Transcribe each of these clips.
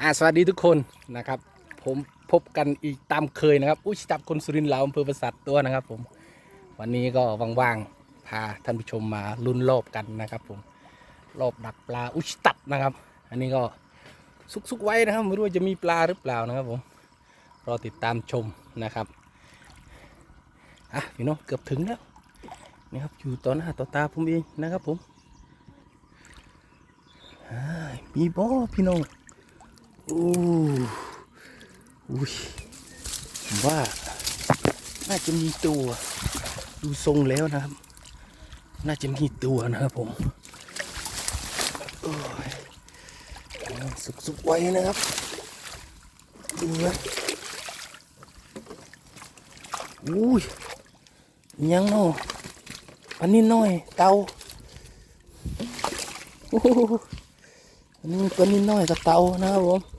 อ่าสวัสดีทุกคนนะครับ ผมพบกันอีกตามเคยนะครับ อุ้ยจับคนสุรินทร์เราอำเภอประสัตตัวนะครับ ผม วันนี้ก็ว่างๆพาท่านผู้ชมมาลุ้นรอบกันนะครับ ผมรอบดักปลาอุชตัดนะครับ อันนี้ก็ซุกๆไว้นะครับไม่รู้ว่าจะมีปลาหรือเปล่านะครับผมรอติดตามชมนะครับอะพี่น้องเกือบถึงแล้วนี่ครับอยู่ต่อหน้าต่อตาผมเองนะครับผมมีบ่อพี่น้อง อ้อุ้ยผมว่า น่าจะมีตัว ดูทรงแล้วนะครับ น่าจะมีตัวนะครับผมสุกๆไว้นะครับดูนะอุ้ยยังเนาะอันนี้น้อยเตาอันนี้มันตัวนิดน่อยกับเตานะครับผม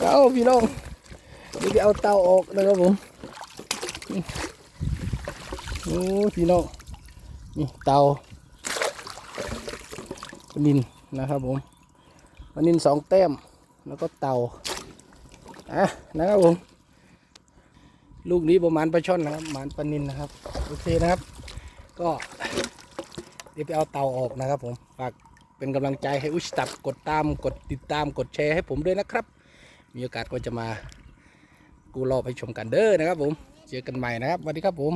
เตาพี่น้องเดี๋ยวเอาเตาออกนะครับผมโอ้พี่น้องนี่เตาปนินนะครับผมปลานินสองแต้มแล้วก็เตาอะนะครับผมลูกนี้ประมาณปลาช่อนนะครับประมาณปลานินนะครับโอเคนะครับ ก็เดี๋ยวไปเอาเตาออกนะครับผมฝาก เป็นกำลังใจให้อุชตับกดตามกดติดตามกดแชร์ให้ผมด้วยนะครับ มีโอกาสก็จะมากูรอบให้ชมกันเด้อนะครับผม เจอกันใหม่นะครับสวัสดีครับผม